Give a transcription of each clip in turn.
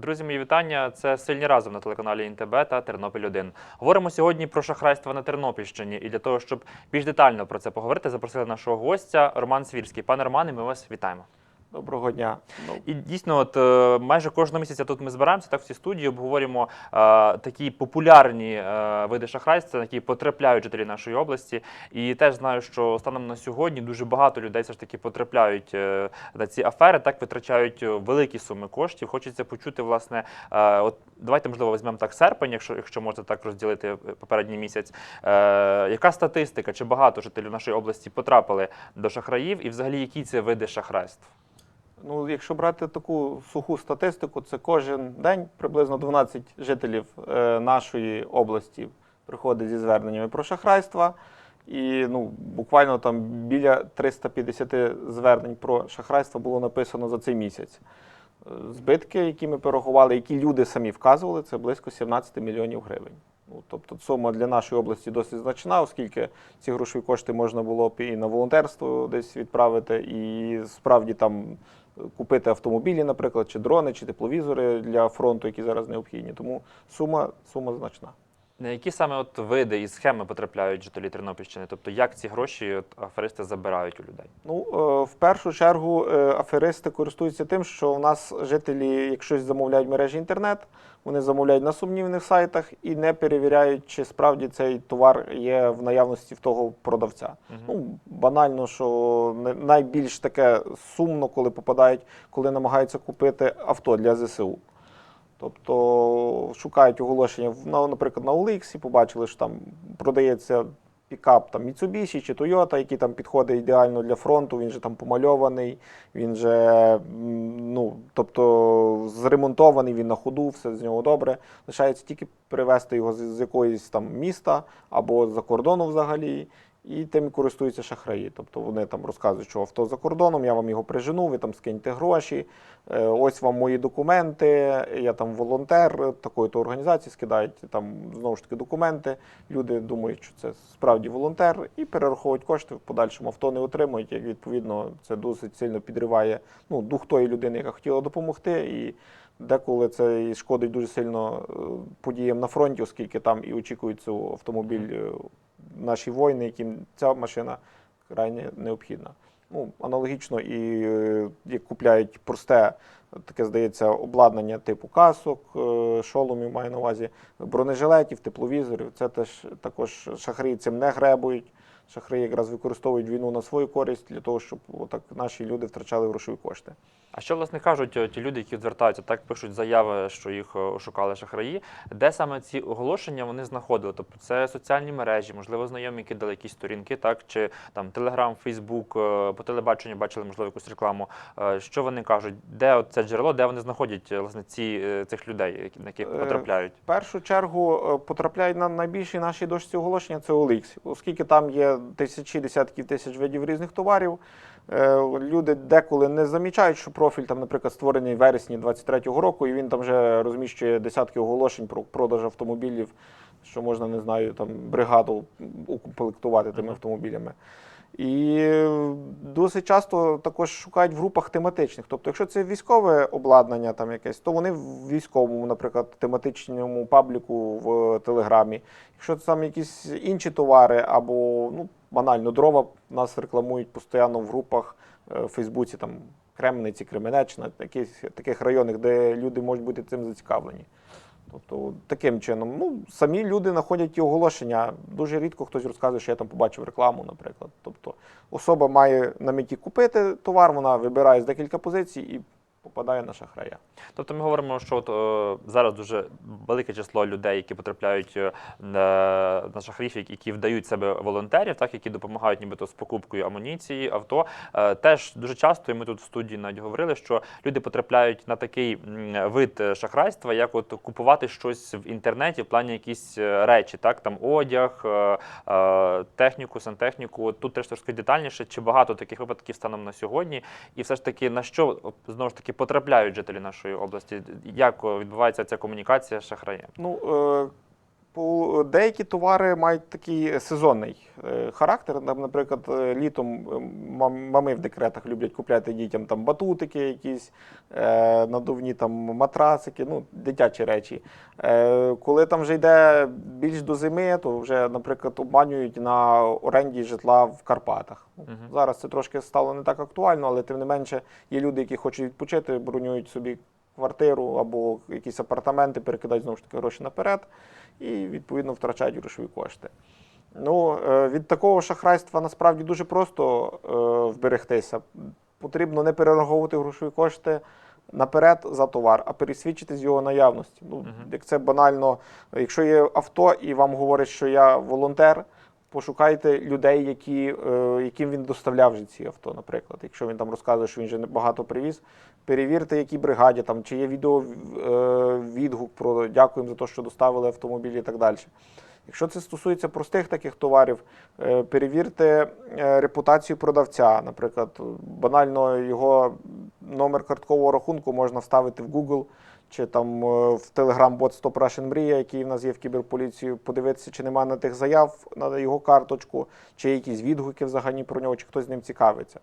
Друзі, мої вітання. Це сильні разом на телеканалі НТБ та Тернопіль 1 Говоримо сьогодні про шахрайство на Тернопільщині. І для того, щоб більш детально про це поговорити, запросили нашого гостя Роман Свірський. Пане Романе, ми вас вітаємо. Доброго дня. Ну, І дійсно, от е, майже кожного місяця тут ми збираємося так в цій студії, обговорюємо е, такі популярні е, види шахрайства, які потрапляють жителі нашої області. І теж знаю, що станом на сьогодні дуже багато людей все ж таки потрапляють е, на ці афери, так витрачають е, великі суми коштів. Хочеться почути, власне, е, от давайте можливо візьмемо так серпень, якщо якщо можна так розділити е, попередній місяць. Е, яка статистика? Чи багато жителів нашої області потрапили до шахраїв, і взагалі які це види шахрайств? Ну, якщо брати таку суху статистику, це кожен день приблизно 12 жителів е, нашої області приходить зі зверненнями про шахрайства. І ну, буквально там біля 350 звернень про шахрайство було написано за цей місяць. Е, Збитки, які ми порахували, які люди самі вказували, це близько 17 мільйонів гривень. Ну, тобто сума для нашої області досить значна, оскільки ці грошові кошти можна було б і на волонтерство десь відправити, і справді там купити автомобілі, наприклад, чи дрони, чи тепловізори для фронту, які зараз необхідні. Тому сума, сума значна. На які саме от види і схеми потрапляють жителі Тернопільщини? Тобто як ці гроші от, аферисти забирають у людей? Ну, е, в першу чергу е, аферисти користуються тим, що у нас жителі, якщо замовляють в мережі інтернет, вони замовляють на сумнівних сайтах і не перевіряють, чи справді цей товар є в наявності в того продавця. Ну, банально, що найбільш таке сумно, коли попадають, коли намагаються купити авто для ЗСУ. Тобто шукають оголошення, наприклад, на OLX, побачили, що там продається пікап там, Mitsubishi чи Toyota, який там підходить ідеально для фронту, він же там помальований, він же ну, тобто, зремонтований, він на ходу, все з нього добре. Лишається тільки привезти його з, якоїсь там міста або за кордону взагалі. І тим користуються шахраї. Тобто вони там розказують, що авто за кордоном, я вам його прижену, ви там скиньте гроші, е, ось вам мої документи, я там волонтер такої-то організації, скидають там знову ж таки документи. Люди думають, що це справді волонтер, і перераховують кошти, в подальшому авто не отримують. Як відповідно, це досить сильно підриває ну, дух тої людини, яка хотіла допомогти. І Деколи це і шкодить дуже сильно е, подіям на фронті, оскільки там і очікується автомобіль наші воїни, яким ця машина крайне необхідна. Ну, аналогічно, і е, як купляють просте, таке здається, обладнання типу касок, е, шоломів маю на увазі, бронежилетів, тепловізорів. Це теж також шахраї цим не гребують. Шахраї якраз використовують війну на свою користь для того, щоб отак наші люди втрачали грошові кошти. А що власне кажуть е, ті люди, які звертаються, так пишуть заяви, що їх е, ошукали шахраї? Де саме ці оголошення вони знаходили? Тобто це соціальні мережі, можливо, знайомі кидали якісь сторінки, так чи там Телеграм, Фейсбук, по телебаченню бачили, можливо, якусь рекламу. Е, Що вони кажуть? Де це джерело, де вони знаходять власне ці цих людей, на яких потрапляють? В першу чергу потрапляють на найбільші наші дошці оголошення це OLX, оскільки там є тисячі, десятки тисяч видів різних товарів. е, Люди деколи не замічають, що профіль там, наприклад, створений в вересні 23-го року, і він там вже розміщує десятки оголошень про продаж автомобілів, що можна, не знаю, там бригаду укомплектувати тими автомобілями. І е, досить часто також шукають в групах тематичних. Тобто, якщо це військове обладнання, там якесь, то вони в військовому, наприклад, тематичному пабліку в Телеграмі. Якщо це там якісь інші товари або ну, банально дрова, нас рекламують постійно в групах е, в Фейсбуці, там Кремниці, Кременеччина, таких, таких районах, де люди можуть бути цим зацікавлені. Тобто таким чином, ну самі люди знаходять ті оголошення. Дуже рідко хтось розказує, що я там побачив рекламу, наприклад. Тобто особа має на меті купити товар, вона вибирає з декілька позицій і попадає на шахрая. Тобто ми говоримо, що от, е, зараз дуже велике число людей, які потрапляють е, на на шахраїв, які- вдають себе волонтерів, так які допомагають нібито з покупкою амуніції, авто. Е, теж дуже часто, і ми тут в студії навіть говорили, що люди потрапляють на такий вид е, шахрайства, як от купувати щось в інтернеті в плані якісь речі, так там одяг, е, е, техніку, сантехніку. Тут теж трошки детальніше, чи багато таких випадків станом на сьогодні, і все ж таки на що знову ж таки потрапляють жителі нашої області? Як відбувається ця комунікація з шахраєм? Ну, е, Деякі товари мають такий сезонний е, характер. Там, Наприклад, е, літом е, мами в декретах люблять купляти дітям там батутики, якісь е, надувні там матрацики, ну, дитячі речі. Коли там вже йде більш до зими, то вже, наприклад, обманюють на оренді житла в Карпатах. Мгм. Зараз це трошки стало не так актуально, але тим не менше є люди, які хочуть відпочити, бронюють собі квартиру або якісь апартаменти, перекидають знову ж таки гроші наперед і відповідно втрачають грошові кошти. Ну, е, від такого шахрайства насправді дуже просто е, вберегтися. Потрібно не перераховувати грошові кошти наперед за товар, а пересвідчити з його наявності. Ну, Мгм. як це банально, якщо є авто і вам говорять, що я волонтер, пошукайте людей, які, е, яким він доставляв вже ці авто, наприклад. Якщо він там розказує, що він вже багато привіз, перевірте, якій бригаді, там, чи є відео е, відгук про дякуємо за те, що доставили автомобіль і так далі. Якщо це стосується простих таких товарів, е, перевірте е, репутацію продавця. Наприклад, банально його номер карткового рахунку можна вставити в Google чи там в Telegram-бот Stop Russian Мрія, який в нас є в кіберполіції, подивитися, чи немає на тих заяв на його карточку, чи є якісь відгуки взагалі про нього, чи хтось з ним цікавиться.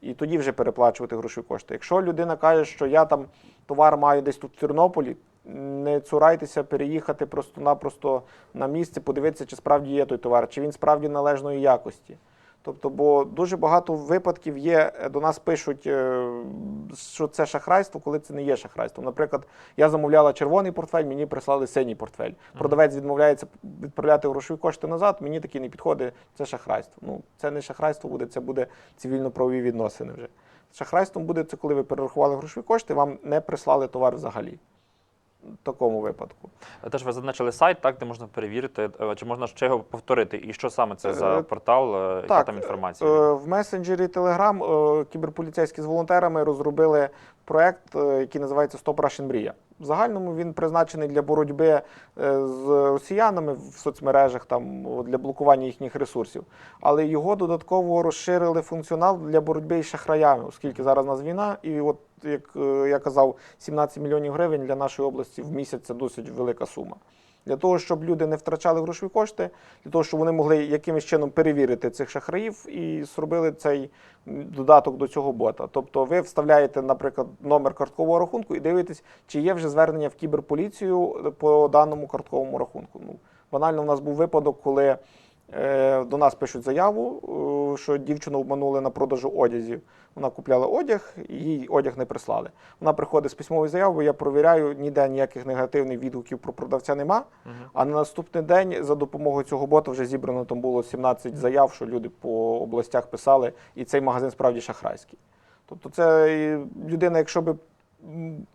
І тоді вже переплачувати грошові кошти. Якщо людина каже, що я там товар маю десь тут в Тернополі, не цурайтеся переїхати просто-напросто на місце, подивитися, чи справді є той товар, чи він справді належної якості. Тобто, бо дуже багато випадків є, е, до нас пишуть, е, що це шахрайство, коли це не є шахрайством. Наприклад, я замовляла червоний портфель, мені прислали синій портфель. Продавець відмовляється відправляти грошові кошти назад, мені такі не підходить, це шахрайство. Ну, це не шахрайство буде, це буде цивільно-правові відносини вже. Шахрайством буде це, коли ви перерахували грошові кошти, вам не прислали товар взагалі. Такому випадку. Теж ви зазначили сайт, так, де можна перевірити, е, чи можна ще його повторити, і що саме це за Е, портал, так, яка там інформація? Е, В месенджері Telegram е, кіберполіцейські з волонтерами розробили проект, е, який називається Стоп Russian Мрія. В загальному він призначений для боротьби е, з росіянами в соцмережах там для блокування їхніх ресурсів. Але його додатково розширили функціонал для боротьби із шахраями, оскільки зараз у нас війна, і от як е, я казав, 17 мільйонів гривень для нашої області в місяць це досить велика сума. Для того, щоб люди не втрачали грошові кошти, для того, щоб вони могли якимось чином перевірити цих шахраїв і зробили цей додаток до цього бота. Тобто ви вставляєте, наприклад, номер карткового рахунку і дивитесь, чи є вже звернення в кіберполіцію по даному картковому рахунку. Ну, банально, у нас був випадок, коли е, до нас пишуть заяву, е, що дівчину обманули на продажу одязів. Вона купляла одяг, їй одяг не прислали. Вона приходить з письмовою заявою, я провіряю, ніде ніяких негативних відгуків про продавця нема. Мгм. А на наступний день за допомогою цього бота вже зібрано там було 17 заяв, що люди по областях писали, і цей магазин справді шахрайський. Тобто, це людина, якщо би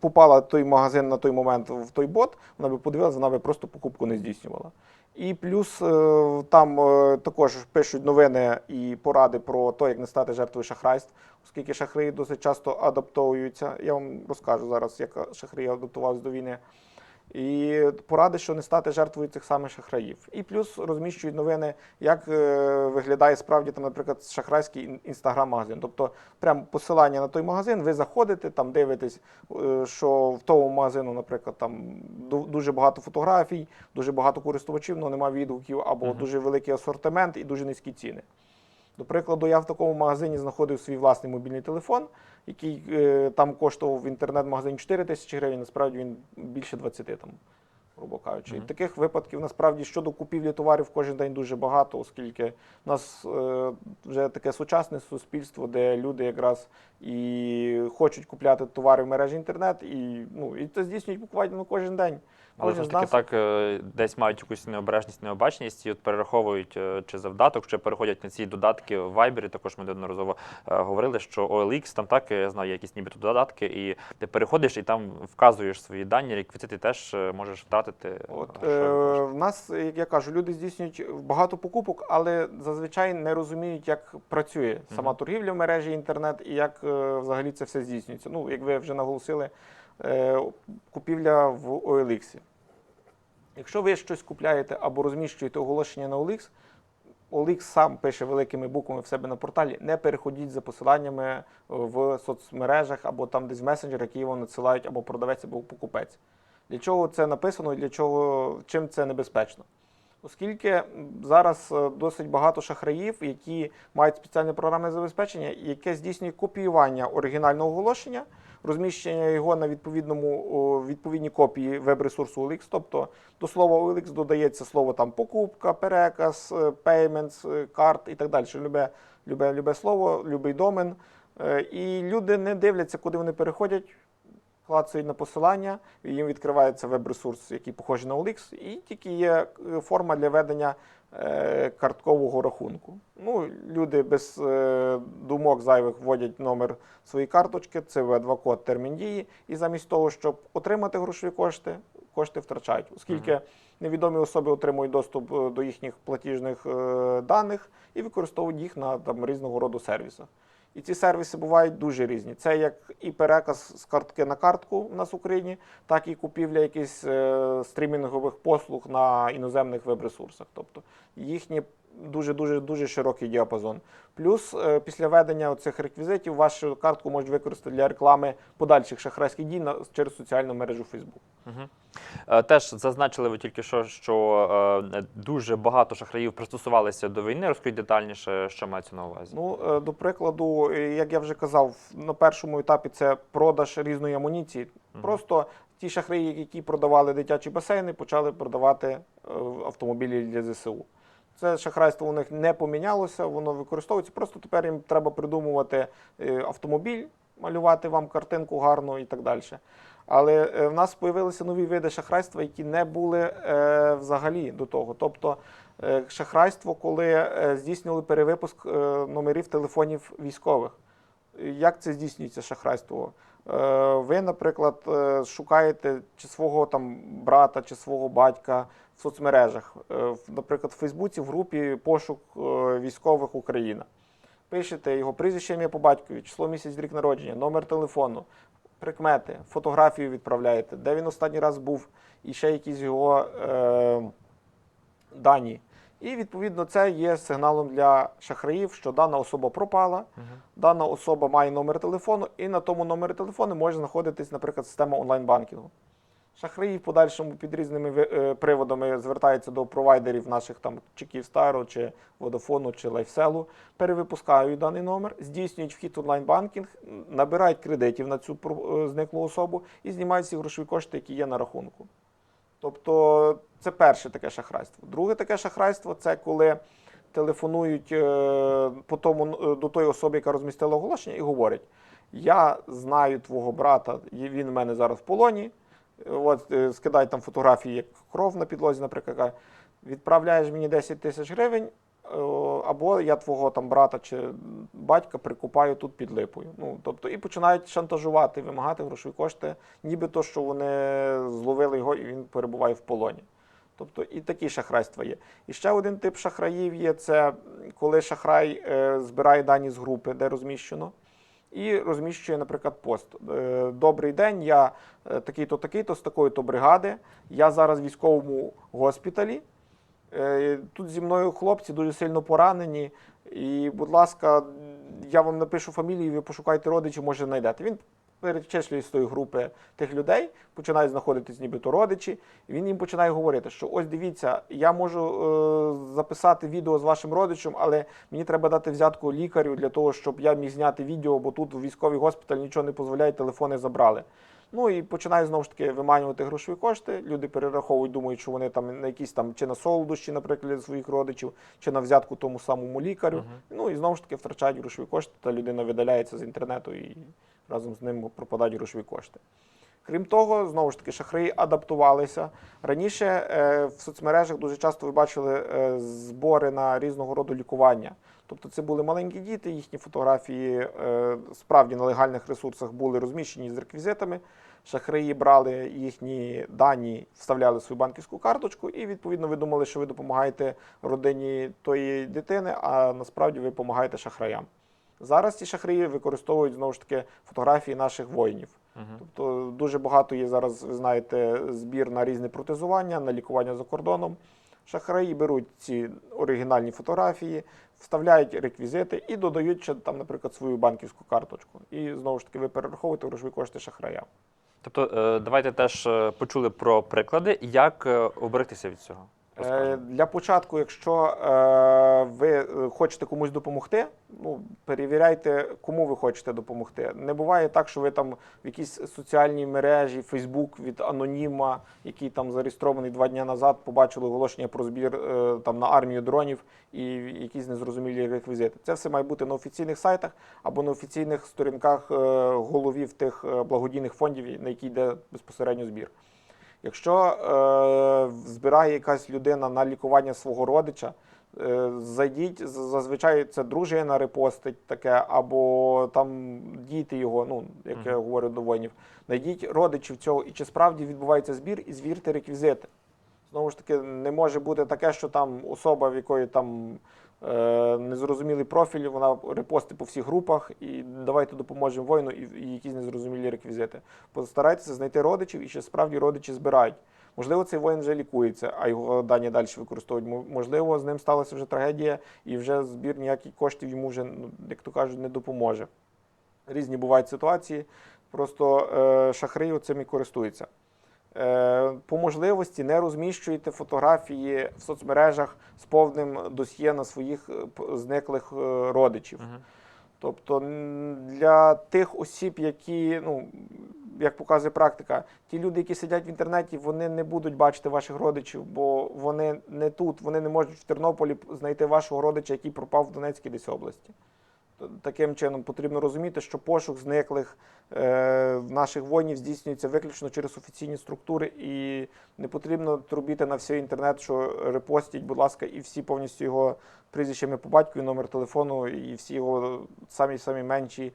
попала той магазин на той момент в той бот, вона би подивилася, вона би просто покупку не здійснювала. І плюс е, там е, також пишуть новини і поради про те, як не стати жертвою шахрайств, оскільки шахраї досить часто адаптовуються. Я вам розкажу зараз, як шахраї адаптувалися до війни. І поради, що не стати жертвою цих самих шахраїв. І плюс розміщують новини, як е, виглядає справді там, наприклад, шахрайський інстаграм-магазин. Тобто, прямо посилання на той магазин, ви заходите, там дивитесь, е, що в тому магазину, наприклад, там ду- дуже багато фотографій, дуже багато користувачів, але немає відгуків, або Мгм. дуже великий асортимент і дуже низькі ціни. До прикладу, я в такому магазині знаходив свій власний мобільний телефон, який е, там коштував в інтернет-магазині 4 тисячі гривень, насправді він більше 20 там, грубо кажучи. І Мгм. таких випадків насправді щодо купівлі товарів кожен день дуже багато, оскільки в нас е, вже таке сучасне суспільство, де люди якраз і хочуть купляти товари в мережі інтернет, і, ну, і це здійснюють буквально кожен день. Але ж таки нас- так е, десь мають якусь необережність, необачність і от перераховують е, чи завдаток, чи переходять на ці додатки в Viber. Також ми неодноразово е, говорили, що OLX, там так я знаю, якісь нібито додатки, і ти переходиш і там вказуєш свої дані, реквізити теж можеш втратити. От, е, в нас, як я кажу, люди здійснюють багато покупок, але зазвичай не розуміють, як працює сама Мгм. торгівля в мережі інтернет і як взагалі це все здійснюється. Ну, як ви вже наголосили, купівля в OLX. Якщо ви щось купляєте або розміщуєте оголошення на OLX, OLX сам пише великими буквами в себе на порталі, не переходіть за посиланнями е, в соцмережах або там десь в месенджерах, які вам надсилають або продавець, або покупець. Для чого це написано і для чого чим це небезпечно? Оскільки зараз е, досить багато шахраїв, які мають спеціальне програмне забезпечення, яке здійснює копіювання оригінального оголошення, розміщення його на відповідному відповідній копії веб-ресурсу OLX. Тобто до слова OLX додається слово там покупка, переказ, е, payments, е, карт і так далі. Любе, любе, любе слово, любий домен. Е, І люди не дивляться, куди вони переходять, клацають на посилання, їм відкривається веб-ресурс, який похожий на OLX, і тільки є форма для ведення карткового рахунку. Ну, люди без е, думок зайвих вводять номер своєї карточки, cv 2 термін дії, і замість того, щоб отримати грошові кошти, кошти втрачають, оскільки невідомі особи отримують доступ е, до їхніх платіжних е, даних і використовують їх на там, різного роду сервісах. І ці сервіси бувають дуже різні. Це як і переказ з картки на картку у нас в Україні, так і купівля якихось е, стрімінгових послуг на іноземних веб-ресурсах. Тобто їхні дуже дуже широкий діапазон. Плюс е, після введення цих реквізитів вашу картку можуть використати для реклами подальших шахрайських дій через соціальну мережу Facebook. Е, Теж зазначили ви тільки що, що е, дуже багато шахраїв пристосувалися до війни. Розкажіть детальніше, що мається на увазі. Ну, е, до прикладу, як я вже казав, на першому етапі це продаж різної амуніції. Просто ті шахраї, які продавали дитячі басейни, почали продавати автомобілі для ЗСУ. Це шахрайство у них не помінялося, воно використовується. Просто тепер їм треба придумувати е, автомобіль, малювати вам картинку гарну і так далі. Але е, в нас з'явилися нові види шахрайства, які не були е, взагалі до того. Тобто е, шахрайство, коли е, здійснювали перевипуск е, номерів телефонів військових. Як це здійснюється шахрайство? Е, Ви, наприклад, шукаєте чи свого там брата, чи свого батька в соцмережах, Е, наприклад, в Фейсбуці в групі пошук е, військових Україна. Пишете його прізвище ім'я по батькові, число місяць, рік народження, номер телефону, прикмети, фотографію відправляєте, де він останній раз був, і ще якісь його е, дані. І відповідно це є сигналом для шахраїв, що дана особа пропала, дана особа має номер телефону, і на тому номері телефону може знаходитись, наприклад, система онлайн-банкінгу. Шахраї в подальшому під різними е, приводами звертаються до провайдерів наших там чи Київстару, чи Водофону, чи Лайфселу, перевипускають даний номер, здійснюють вхід онлайн-банкінг, набирають кредитів на цю е, зниклу особу і знімають всі грошові кошти, які є на рахунку. Тобто це перше таке шахрайство. Друге таке шахрайство це коли телефонують е, по тому, до тої особи, яка розмістила оголошення, і говорять: Я знаю твого брата, він в мене зараз в полоні. От е, скидай там фотографії, як кров на підлозі, наприклад, відправляєш мені 10 тисяч гривень, е, або я твого там брата чи батька прикупаю тут під липою. Ну, тобто, і починають шантажувати, вимагати грошові кошти, ніби то, що вони зловили його і він перебуває в полоні. Тобто і такі шахрайства є. І ще один тип шахраїв є: це коли шахрай е, збирає дані з групи, де розміщено, і розміщує, наприклад, пост. Е, Добрий день, я е, такий-то, такий-то з такої-то бригади. Я зараз в військовому госпіталі. Е, Тут зі мною хлопці дуже сильно поранені. І, будь ласка, я вам напишу фамілію, ви пошукайте родичів, може знайдете. Він перечислює з тої групи тих людей, починають знаходитись нібито родичі, і він їм починає говорити, що ось дивіться, я можу е, записати відео з вашим родичем, але мені треба дати взятку лікарю для того, щоб я міг зняти відео, бо тут у військовий госпіталь нічого не дозволяє, телефони забрали. Ну і починає знову ж таки виманювати грошові кошти. Люди перераховують, думають, що вони там на якісь там чи на солодощі, наприклад, для своїх родичів, чи на взятку тому самому лікарю. Ну і знову ж таки втрачають грошові кошти, та людина видаляється з інтернету і разом з ним пропадають грошові кошти. Крім того, знову ж таки, шахраї адаптувалися. Раніше е, в соцмережах дуже часто ви бачили е, збори на різного роду лікування. Тобто це були маленькі діти, їхні фотографії е, справді на легальних ресурсах були розміщені з реквізитами. Шахраї брали їхні дані, вставляли свою банківську карточку, і відповідно ви думали, що ви допомагаєте родині тої дитини, а насправді ви допомагаєте шахраям. Зараз ці шахраї використовують знову ж таки фотографії наших воїнів. Тобто дуже багато є зараз, ви знаєте, збір на різне протезування, на лікування за кордоном. Шахраї беруть ці оригінальні фотографії, вставляють реквізити і додають ще там, наприклад, свою банківську карточку. І знову ж таки ви перераховуєте грошові кошти шахраям. Тобто, е, давайте теж е, почули про приклади, як е, оберегтися від цього. Е. Для початку, якщо е, ви е, хочете комусь допомогти, ну перевіряйте, кому ви хочете допомогти. Не буває так, що ви там в якійсь соціальній мережі, Фейсбук від аноніма, який там зареєстрований два дні назад, побачили оголошення про збір там на армію дронів і якісь незрозумілі реквізити. Це все має бути на офіційних сайтах або на офіційних сторінках головів тих благодійних фондів, на які йде безпосередньо збір. Якщо е, збирає якась людина на лікування свого родича, е, зайдіть, зазвичай це дружина репостить таке, або там діти його, ну як я говорю до воїнів. Найдіть родичів цього, і чи справді відбувається збір, і звірте реквізити. Знову ж таки, не може бути таке, що там особа, в якої там незрозумілий профіль, вона репостить по всіх групах, і давайте допоможемо воїну, і, якісь незрозумілі реквізити. Постарайтеся знайти родичів, і чи справді родичі збирають. Можливо, цей воїн вже лікується, а його дані далі використовують. Можливо, з ним сталася вже трагедія, і вже збір ніяких коштів йому вже, ну, як то кажуть, не допоможе. Різні бувають ситуації. Просто е, шахраї цим і користуються. Е, по можливості не розміщуйте фотографії в соцмережах з повним досьє на своїх е, зниклих е, родичів. Тобто для тих осіб, які, ну, як показує практика, ті люди, які сидять в інтернеті, вони не будуть бачити ваших родичів, бо вони не тут, вони не можуть в Тернополі знайти вашого родича, який пропав в Донецькій десь області. Таким чином потрібно розуміти, що пошук зниклих е, наших воїнів здійснюється виключно через офіційні структури, і не потрібно трубіти на всій інтернет, що репостіть, будь ласка, і всі повністю його прізвищами по батькові, номер телефону, і всі його самі самі менші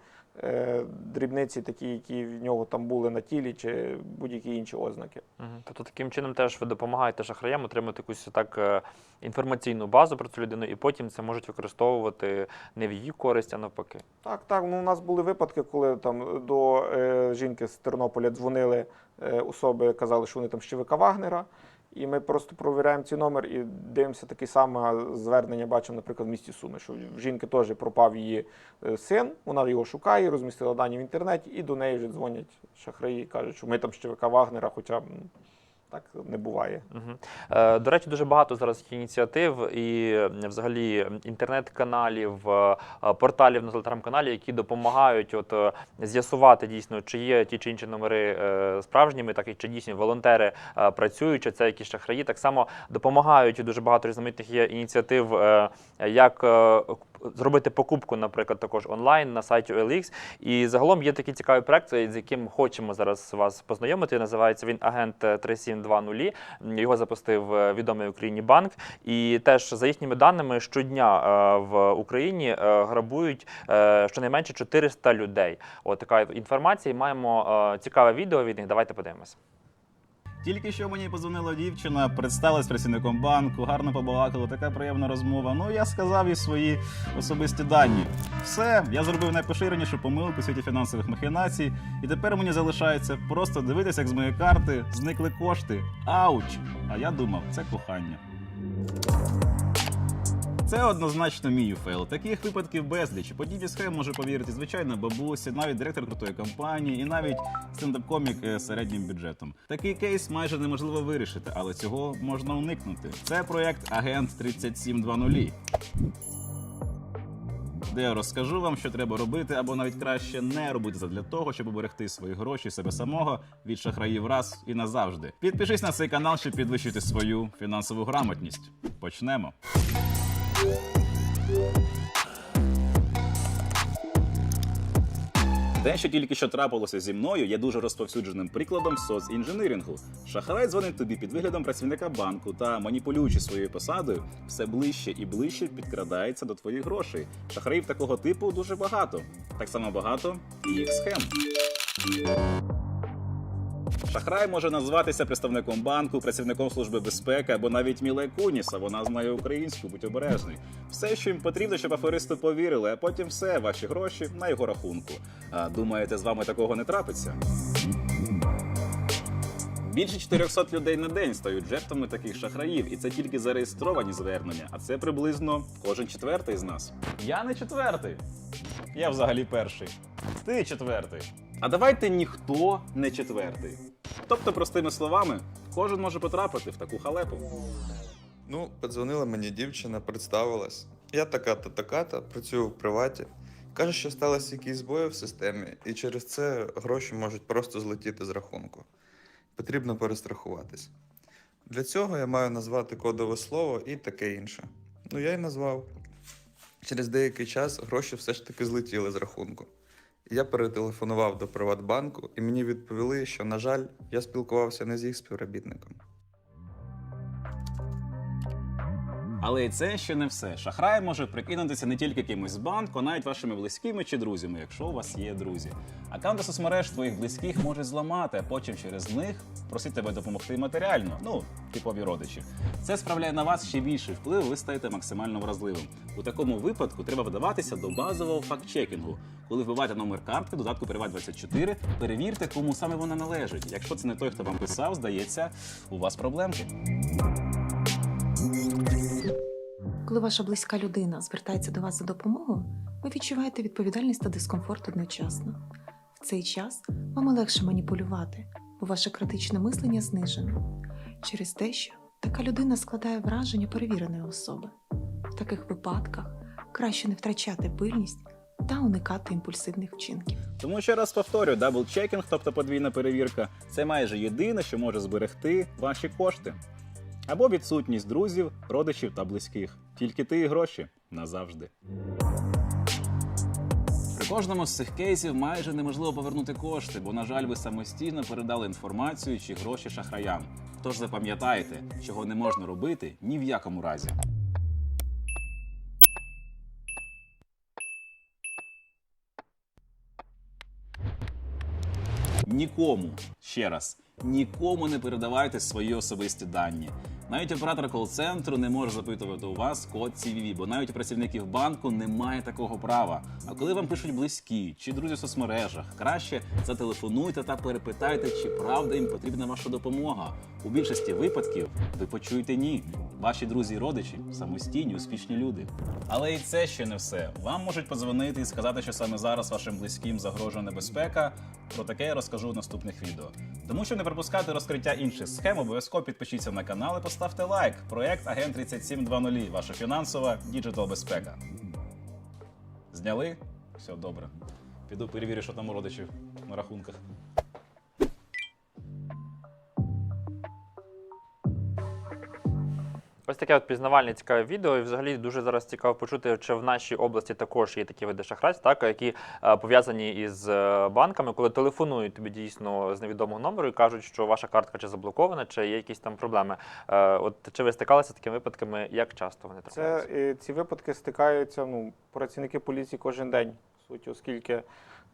дрібниці, такі, які в нього там були на тілі, чи будь-які інші ознаки. Мгм. Тобто таким чином теж ви допомагаєте шахраям отримати якусь так е, інформаційну базу про цю людину, і потім це можуть використовувати не в її користь, а навпаки. Так, так. Ну, у нас були випадки, коли там до е, жінки з Тернополя дзвонили е, особи, казали, що вони там з Вагнера. І ми просто провіряємо цей номер і дивимося таке саме звернення. Бачимо, наприклад, в місті Суми, що в жінки теж пропав її е, син, вона його шукає, розмістила дані в інтернеті, і до неї вже дзвонять шахраї і кажуть, що ми там з ЧВК Вагнера, хоча ну, так не буває. Мгм. Е, До речі, дуже багато зараз ініціатив і взагалі інтернет-каналів, е, е, порталів на телеграм-каналі, які допомагають от, е, з'ясувати дійсно, чи є ті чи інші номери справжніми, так і чи дійсно волонтери працюють, чи це якісь шахраї. Так само допомагають дуже багато різноманітних є ініціатив, як зробити покупку, наприклад, також онлайн на сайті OLX. І загалом є такий цікавий проект, з яким хочемо зараз вас познайомити. Називається він Агент 3720. Його запустив е, відомий Україні банк. І теж за їхніми даними щодня е, в Україні е, грабують щонайменше 400 людей. От така інформація. Маємо цікаве відео від них. Давайте подивимося. Тільки що мені позвонила дівчина, представилась працівником банку, гарно побалакала, така приємна розмова. Ну я сказав їй свої особисті дані. Все, я зробив найпоширенішу помилку у світі фінансових махінацій, і тепер мені залишається просто дивитися, як з моєї карти зникли кошти. Ауч! А я думав, це кохання. Це однозначно мій фейл. Таких випадків безліч. Подібні схеми може повірити звичайно бабусі, навіть директор крутої компанії і навіть стендап-комік з середнім бюджетом. Такий кейс майже неможливо вирішити, але цього можна уникнути. Це проект Агент 3720. Де я розкажу вам, що треба робити, або навіть краще не робити для того, щоб уберегти свої гроші себе самого від шахраїв раз і назавжди. Підпишись на цей канал, щоб підвищити свою фінансову грамотність. Почнемо. Те, що тільки що трапилося зі мною, є дуже розповсюдженим прикладом соцінженерінгу. Шахрай дзвонить тобі під виглядом працівника банку та, маніпулюючи своєю посадою, все ближче і ближче підкрадається до твоїх грошей. Шахраїв такого типу дуже багато. Так само багато їх схем. Шахрай може назватися представником банку, працівником служби безпеки або навіть Міле Куніса. Вона знає українську, будь обережний. Все, що їм потрібно, щоб аферисти повірили, а потім все, ваші гроші на його рахунку. А думаєте, з вами такого не трапиться? Більше 400 людей на день стають жертвами таких шахраїв, і це тільки зареєстровані звернення, а це приблизно кожен четвертий з нас. Я не четвертий. Я взагалі перший. Ти четвертий. А давайте ніхто не четвертий. Тобто, простими словами, кожен може потрапити в таку халепу. Ну, подзвонила мені дівчина, представилась. Я така-то, така-то, працюю в приваті. Каже, що сталося якісь збої в системі, і через це гроші можуть просто злетіти з рахунку. Потрібно перестрахуватись. Для цього я маю назвати кодове слово і таке інше. Ну, я й назвав. Через деякий час гроші все ж таки злетіли з рахунку. Я перетелефонував до Приватбанку, і мені відповіли, що, на жаль, я спілкувався не з їх співробітником. Але і це ще не все. Шахрай може прикинутися не тільки кимось з банку, навіть вашими близькими чи друзями, якщо у вас є друзі. Аккаунти соцмереж твоїх близьких можуть зламати, а потім через них просить тебе допомогти матеріально, ну, типові родичі. Це справляє на вас ще більший вплив, ви стаєте максимально вразливим. У такому випадку треба вдаватися до базового факт-чекінгу. Коли вбиваєте номер картки, в додатку Приват 24 перевірте, кому саме вона належить. Якщо це не той, хто вам писав, здається, у вас проблемки. Коли ваша близька людина звертається до вас за допомогою, ви відчуваєте відповідальність та дискомфорт одночасно. В цей час вам легше маніпулювати, бо ваше критичне мислення знижено через те, що така людина складає враження перевіреної особи. В таких випадках краще не втрачати пильність та уникати імпульсивних вчинків. Тому ще раз повторюю, даблчекінг, тобто подвійна перевірка, це майже єдине, що може зберегти ваші кошти. Або відсутність друзів, родичів та близьких. Тільки ти і гроші назавжди. При кожному з цих кейсів майже неможливо повернути кошти, бо, на жаль, ви самостійно передали інформацію чи гроші шахраям. Тож запам'ятайте, чого не можна робити ні в якому разі. Нікому, ще раз, нікому не передавайте свої особисті дані. Навіть оператор кол-центру не може запитувати у вас код CVV, бо навіть у працівників банку немає такого права. А коли вам пишуть близькі чи друзі в соцмережах, краще зателефонуйте та перепитайте, чи правда їм потрібна ваша допомога. У більшості випадків ви почуєте ні. Ваші друзі і родичі самостійні, успішні люди. Але і це ще не все. Вам можуть подзвонити і сказати, що саме зараз вашим близьким загрожує небезпека. Про таке я розкажу в наступних відео. Тому щоб не пропускати розкриття інших схем, обов'язково підпишіться на канал і поставте лайк. Проект Агент 3720. Ваша фінансова діджитал безпека. Зняли? Все добре. Піду перевірю, що там у родичів на рахунках. Ось таке от пізнавальне цікаве відео. І взагалі дуже зараз цікаво почути, чи в нашій області також є такі види шахрайств, так які е, пов'язані із е, банками, коли телефонують тобі дійсно з невідомого номеру і кажуть, що ваша картка чи заблокована, чи є якісь там проблеми. Е, От чи ви стикалися з такими випадками? Як часто вони Це трапляються? е, ці випадки стикаються ну, працівники поліції кожен день, в суті, оскільки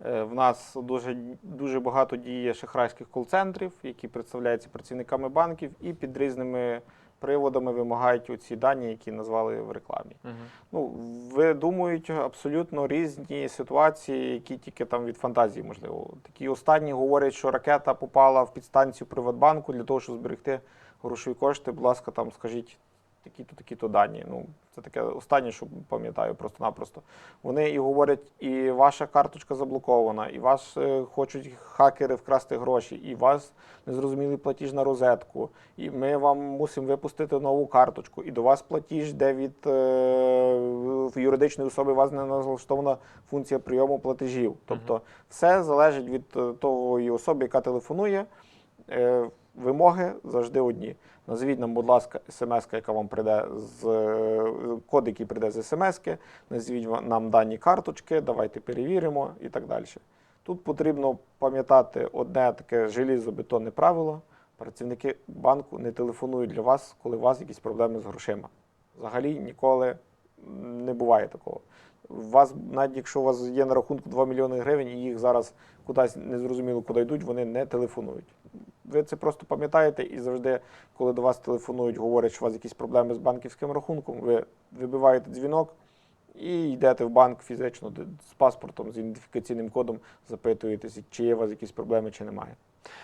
е, в нас дуже, дуже багато діє шахрайських кол-центрів, які представляються працівниками банків, і під різними приводами вимагають оці дані, які назвали в рекламі. Угу. Ну, видумують абсолютно різні ситуації, які тільки там від фантазії можливо. Такі останні говорять, що ракета попала в підстанцію Приватбанку для того, щоб зберегти грошові кошти. Будь ласка, там скажіть такі-то, такі-то дані. Ну, це таке останнє, що пам'ятаю просто-напросто. Вони і говорять, і ваша карточка заблокована, і вас е, хочуть хакери вкрасти гроші, і вас незрозумілий платіж на розетку, і ми вам мусимо випустити нову карточку, і до вас платіж, де від е, в юридичної особи у вас не налаштована функція прийому платежів. Тобто все залежить від е, тої особи, яка телефонує. Е, Вимоги завжди одні. Назвіть нам, будь ласка, смс, яка вам прийде з е, код, який прийде з смс, назвіть нам дані карточки, давайте перевіримо і так далі. Тут потрібно пам'ятати одне таке желізобетонне правило. Працівники банку не телефонують для вас, коли у вас якісь проблеми з грошима. Взагалі ніколи не буває такого. У вас, навіть якщо у вас є на рахунку 2 мільйони гривень, і їх зараз кудись незрозуміло куди йдуть, вони не телефонують. Ви це просто пам'ятаєте і завжди, коли до вас телефонують, говорять, що у вас якісь проблеми з банківським рахунком, ви вибиваєте дзвінок і йдете в банк фізично з паспортом, з ідентифікаційним кодом, запитуєтеся, чи є у вас якісь проблеми, чи немає.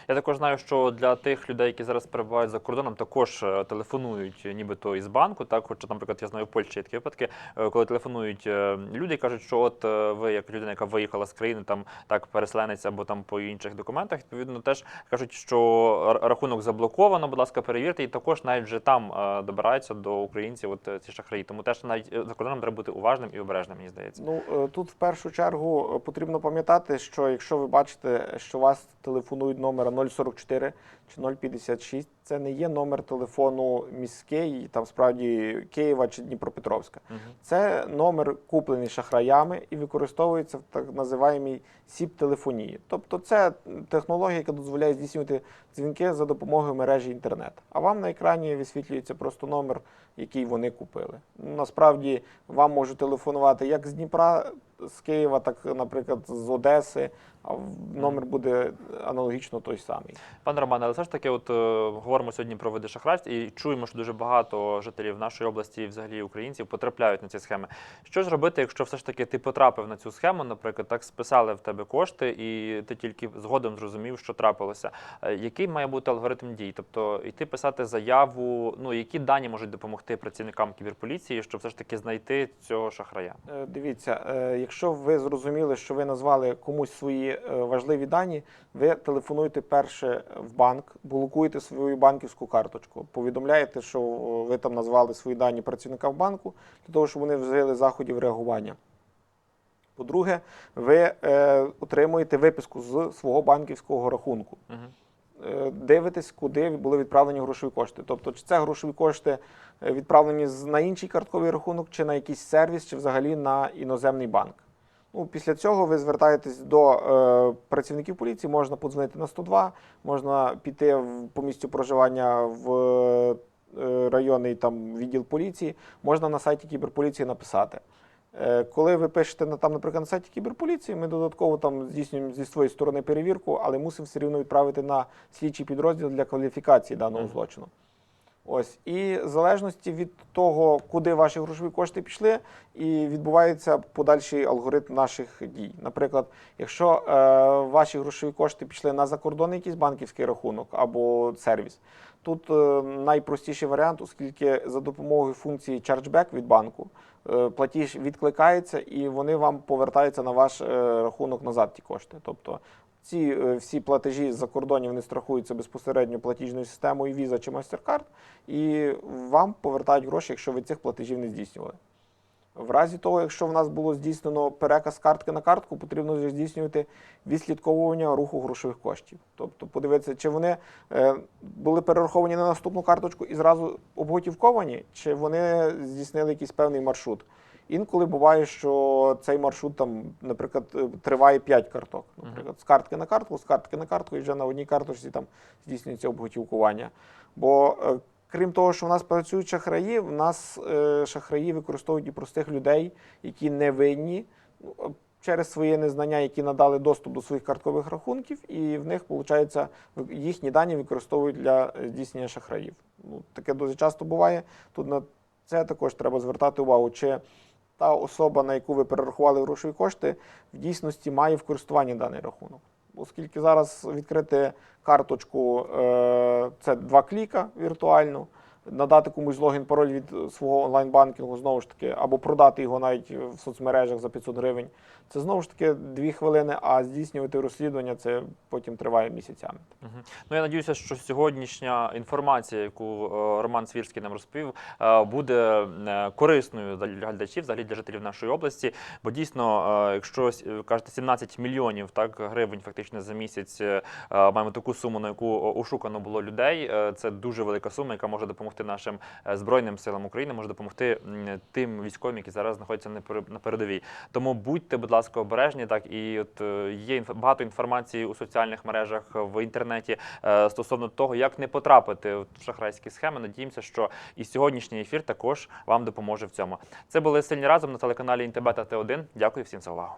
Я також знаю, що для тих людей, які зараз перебувають за кордоном, також е, телефонують е, нібито із банку. Так, хоча, наприклад, я знаю в Польщі є такі випадки, е, коли телефонують люди кажуть, що от ви, як людина, яка виїхала з країни, там так переселенець або там по інших документах, відповідно, теж кажуть, що рахунок заблоковано. Будь ласка, перевірте, і також навіть вже там добираються до українців. От ці шахраї. Тому теж навіть за кордоном треба бути уважним і обережним, мені здається. Ну тут в першу чергу потрібно пам'ятати, що якщо ви бачите, що вас телефонують номера 044 чи 056, це не є номер телефону міський, там справді Києва чи Дніпропетровська. Мгм. Це номер куплений шахраями і використовується в так називаємій СІП-телефонії. Тобто це технологія, яка дозволяє здійснювати дзвінки за допомогою мережі інтернет. А вам на екрані висвітлюється просто номер, який вони купили. Насправді вам можуть телефонувати як з Дніпра, з Києва, так, наприклад, з Одеси, а номер буде аналогічно той самий. Пане Романе, але все ж таки, от е, говоримо сьогодні про види шахрайств і чуємо, що дуже багато жителів нашої області, і взагалі українців, потрапляють на ці схеми. Що ж робити, якщо все ж таки ти потрапив на цю схему, наприклад, так списали в тебе кошти, і ти тільки згодом зрозумів, що трапилося. Е, Який має бути алгоритм дій? Тобто йти писати заяву, ну які дані можуть допомогти працівникам кіберполіції, щоб все ж таки знайти цього шахрая? Е, Дивіться, е, якщо ви зрозуміли, що ви назвали комусь свої е, важливі дані, ви телефонуєте перше в банк, блокуєте свою банківську карточку, повідомляєте, що е, ви там назвали свої дані працівникам банку, для того, щоб вони вжили заходів реагування. По-друге, ви е, отримуєте виписку з свого банківського рахунку. Угу. Е, дивитесь, куди були відправлені грошові кошти. Тобто, чи це грошові кошти відправлені на інший картковий рахунок, чи на якийсь сервіс, чи взагалі на іноземний банк. Ну, після цього ви звертаєтесь до е, працівників поліції, можна подзвонити на 102, можна піти в, по місцю проживання в е, районний там, відділ поліції, можна на сайті кіберполіції написати. Е, Коли ви пишете на там, наприклад, на сайті кіберполіції, ми додатково там здійснюємо зі своєї сторони перевірку, але мусимо все рівно відправити на слідчий підрозділ для кваліфікації даного Мгм. злочину. Ось і в залежності від того, куди ваші грошові кошти пішли, і відбувається подальший алгоритм наших дій. Наприклад, якщо е, ваші грошові кошти пішли на закордонний якийсь банківський рахунок або сервіс, тут е, найпростіший варіант, оскільки за допомогою функції chargeback від банку е, платіж відкликається і вони вам повертаються на ваш е, рахунок назад ті кошти. Тобто ці е, всі платежі з-за кордонів вони страхуються безпосередньо платіжною системою Visa чи MasterCard, і вам повертають гроші, якщо ви цих платежів не здійснювали. В разі того, якщо в нас було здійснено переказ картки на картку, потрібно здійснювати відслідковування руху грошових коштів. Тобто подивитися, чи вони е, були перераховані на наступну карточку і зразу обготівковані, чи вони здійснили якийсь певний маршрут. Інколи буває, що цей маршрут там, наприклад, е, триває 5 карток. Наприклад, з картки на картку, з картки на картку, і вже на одній карточці там здійснюється обготівкування. Бо е, крім того, що в нас працюють шахраї, в нас е, шахраї використовують і простих людей, які не винні. ну, е, Через своє незнання, які надали доступ до своїх карткових рахунків, і в них, виходить, їхні дані використовують для здійснення шахраїв. Ну, таке дуже часто буває. Тут на це також треба звертати увагу, чи та особа, на яку ви перерахували грошові кошти, в дійсності має в користуванні даний рахунок. Оскільки зараз відкрити карточку е, це два кліка віртуально, надати комусь логін, пароль від свого онлайн-банкінгу, знову ж таки, або продати його навіть в соцмережах за 500 гривень. Це знову ж таки дві хвилини, а здійснювати розслідування це потім триває місяцями. Мгм. Ну я надіюся, що сьогоднішня інформація, яку е, Роман Свірський нам розповів, е, буде е, корисною для глядачів, взагалі для жителів нашої області. Бо дійсно, якщо кажете 17 мільйонів так гривень, фактично за місяць маємо таку суму, на яку ошукано було людей. Це дуже велика сума, яка може допомогти нашим е, збройним силам України, може допомогти тим військовим, які зараз знаходяться на пере- передовій. Тому будьте, будь ласка, обережні. Так і от е, є багато інформації у соціальних мережах в інтернеті е, стосовно того, як не потрапити в шахрайські схеми. Надіємося, що і сьогоднішній ефір також вам допоможе в цьому. Це були сильні разом на телеканалі Інтебета Т1. Дякую всім за увагу.